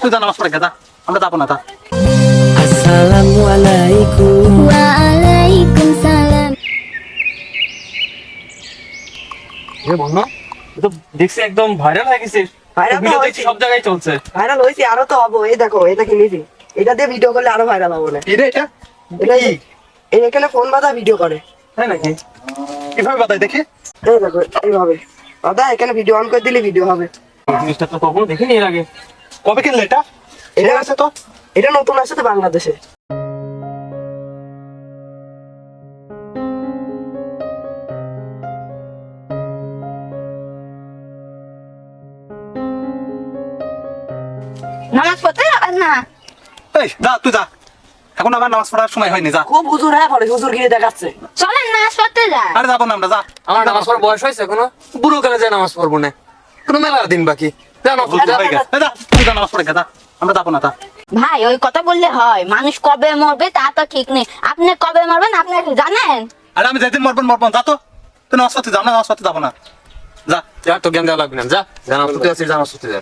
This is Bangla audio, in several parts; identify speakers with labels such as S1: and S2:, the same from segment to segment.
S1: তুই যা নামাজ পড়ে গেছা আমরা যাব না তা।
S2: আসসালামু আলাইকুম।
S3: ওয়ালাইকুম সালাম।
S4: এ বন্ধু এ তো দেখছি একদম ভাইরাল হয়ে গেছে।
S5: Viral তো
S4: ভিডিও দেখছি
S5: হয়েছে।
S4: সব জায়গায় চলছে।
S5: ভাইরাল হয়েছে আরও তো হব। এই দেখো এটা কিনেছি এটা দিয়ে ভিডিও করলে আরও ভাইরাল হব না।
S1: এই রে এটা
S5: এটা এই এখানে ফোন বাদা ভিডিও করে।
S4: তাই নাকি?
S1: কীভাবে বাদাই দেখি?
S5: এই দেখো এইভাবে। দাদা এখানে ভিডিও অন করে দিলে ভিডিও হবে।
S4: জিনিসটা তো কখনো দেখিনি এর আগে।
S1: কবে কিনলে এটা?
S5: এটা
S1: আছে তো।
S5: এটা নতুন আছে তো বাংলাদেশে।
S3: নামাজ পড়তে যাবেন না।
S1: এই যা তুই যা। এখন আবার নামাজ পড়ার সময় হয়নি যা।
S5: খুব হুজুর হ্যাঁ পরে হুজুর গিয়ে দেখাচ্ছে।
S3: চলেন নামাজ পড়তে
S1: আরে যাব না আমরা যা।
S4: আমার নামাজ পড়ার বয়স হয়েছে এখনও। বুড়ো কালে যায় নামাজ পড়ব না। কোনো মেলার দিন বাকি। না
S1: আমরা যাব না তা।
S3: ভাই ওই কথা বললে হয়। মানুষ কবে মরবে তা তো ঠিক নেই। আপনি কবে মরবেন আপনি জানেন?
S1: আরে আমি যেদিন মরবন মরবন যা তো। তুই নামাজ পড়তে যাও না নামাজ পড়তে যাব না। যা।
S4: যা তো জ্ঞান দেওয়া লাগবে না। যা আছিস যা নামাজ পড়তে যা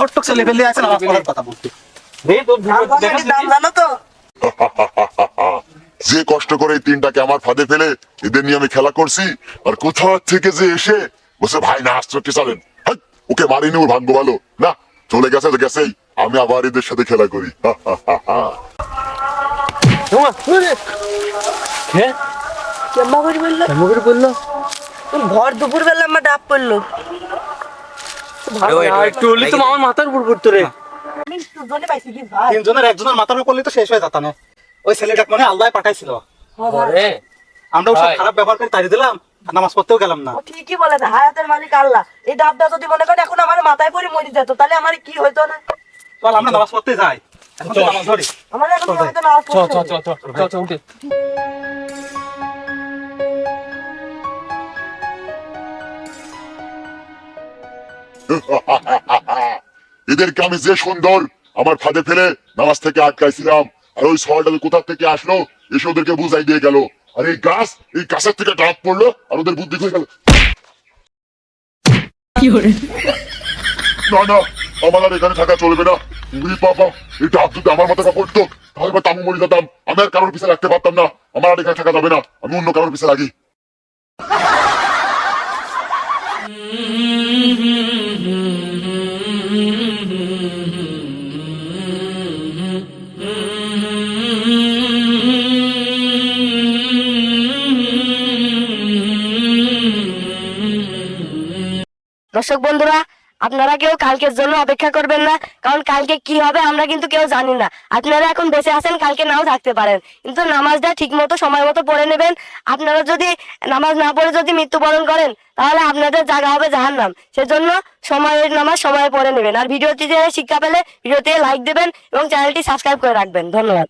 S1: অটক ছেলে ফেলে আছে পড়ার কথা বলতে।
S6: যে কষ্ট করে এই তিনটাকে আমার ফাঁদে ফেলে এদের নিয়ে আমি খেলা করছি আর কোথাও থেকে যে এসে বসে ভাই না আশ্চর্য চলেন হাট, ওকে মারিনি ওর ভাগ্য ভালো। না চলে গেছে তো গেছেই। আমি আবার এদের সাথে খেলা করি।
S4: হ্যাঁ
S5: কেম্বা করে বলল।
S4: কেমন করে বলল?
S5: ভর দুপুর বেলা আমার ডাব পড়ল।
S4: একটু হলি তো আমার মাথার উপর পড়তো রে।
S5: আমি দুজনে পাইছি কি ভাই
S1: তিনজনের একজনের মাথার উপর তো শেষ হয়ে যেতাম ওই ছেলেটাকে মানে আল্লাহ পাঠাইছিল।
S4: আরে
S1: আমরা খারাপ ব্যবহার করে তাড়িয়ে দিলাম। নামাজ পড়তেও গেলাম না।
S5: ঠিকই বলেছে হায়াতের মালিক আল্লাহ। এই ডাবটা যদি মনে করেন এখন আমার মাথায় পড়ে মরে যেত তাহলে আমার কি হইতো না?
S1: চল আমরা নামাজ পড়তে যাই। এখন তো নামাজ ধরি।
S5: আমার এখন
S1: ভাই।
S4: চল চল চল চল চল চল উঠে।
S6: এদেরকে আমি যে সুন্দর আমার ফাঁদে ফেলে নামাজ থেকে আটকাইছিলাম আর ওই সরটা কোথা থেকে আসলো এসে ওদেরকে বুঝাই দিয়ে গেল। আর এই গাছ এই গাছের থেকে ডাব পড়ল আর ওদের বুদ্ধি হয়ে গেল না না আমার আর এখানে থাকা চলবে না। উরি বাবা এই ডাব যদি আমার মাথাটা পড়তো তাহলে বা তামু মরি যেতাম। আমি আর কারোর পিছনে রাখতে পারতাম না। আমার আর এখানে থাকা যাবে না। আমি অন্য কারোর পিছনে লাগি।
S7: দর্শক বন্ধুরা, আপনারা কেউ কালকের জন্য অপেক্ষা করবেন না, কারণ কালকে কি হবে আমরা কিন্তু কেউ জানি না। আপনারা এখন বেঁচে আছেন, কালকে নাও থাকতে পারেন। কিন্তু নামাজটা ঠিক মতো সময় মতো পড়ে নেবেন। আপনারা যদি নামাজ না পড়ে যদি মৃত্যুবরণ করেন, তাহলে আপনাদের জায়গা হবে জাহান্নাম। সেজন্য সময়ের নামাজ সময়ে পড়ে নেবেন। আর ভিডিওটি শিক্ষা পেলে ভিডিওতে লাইক দেবেন এবং চ্যানেলটি সাবস্ক্রাইব করে রাখবেন। ধন্যবাদ।